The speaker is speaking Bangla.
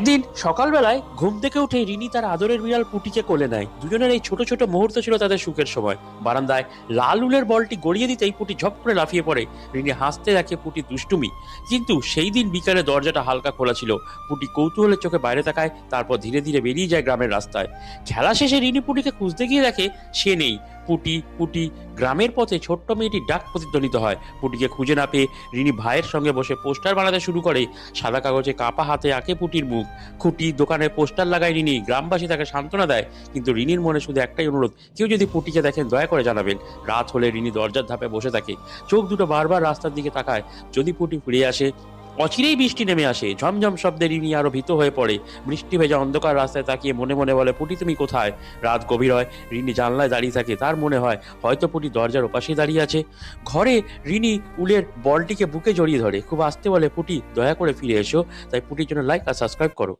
দিন সকালবেলায় ঘুম থেকে উঠে রিনি তার আদরের বিড়াল পুটিকে কোলে নেয়। দুজনের এই ছোট ছোট মুহূর্ত ছিল তাদের সুখের সময়। বারান্দায় লাল উলের বলটি গড়িয়ে দিতেই পুটি ঝপ করে লাফিয়ে পড়ে। রিনি হাসতে দেখে পুটি দুষ্টুমি। কিন্তু সেই দিন বিকালে দরজাটা হালকা খোলা ছিল। পুটি কৌতূহলের চোখে বাইরে তাকায়, তারপর ধীরে ধীরে বেরিয়ে যায় গ্রামের রাস্তায়। খেলা শেষে রিনি পুটিকে খুঁজতে গিয়ে দেখে, সে নেই। পুটি পুটি। গ্রামের পথে ছোট্ট মেয়েটির ডাক প্রতিধ্বনিত হয়। পুটিকে খুঁজে না পেয়ে রিনি ভাইয়ের সঙ্গে বসে পোস্টার বানাতে শুরু করে। সাদা কাগজে কাপা হাতে আঁকে পুটির মুখ। খুঁটি দোকানে পোস্টার লাগায় রিনি। গ্রামবাসী তাকে সান্ত্বনা দেয়। কিন্তু রিনির মনে শুধু একটাই অনুরোধ, কেউ যদি পুটিকে দেখেন দয়া করে জানাবেন। রাত হলে রিনি দরজার ধাপে বসে থাকে। চোখ দুটো বারবার রাস্তার দিকে তাকায়। যদি পুটি ফিরে আসে অচিরেই বৃষ্টি নেমে আসে। ঝমঝম শব্দে রিনি আরও ভীত হয়ে পড়ে। বৃষ্টি ভেজা অন্ধকার রাস্তায় তাকিয়ে মনে মনে বলে, পুটি, তুমি কোথায়? রাত গভীর হয়। রিনি জানলায় দাঁড়িয়ে থাকে। তার মনে হয়, হয়তো পুটি দরজার ওপাশে দাঁড়িয়ে আছে। ঘরে রিনি উলের বলটিকে বুকে জড়িয়ে ধরে। খুব আস্তে বলে, পুটি, দয়া করে ফিরে এসো। তাই পুটির জন্য লাইক আর সাবস্ক্রাইব করো।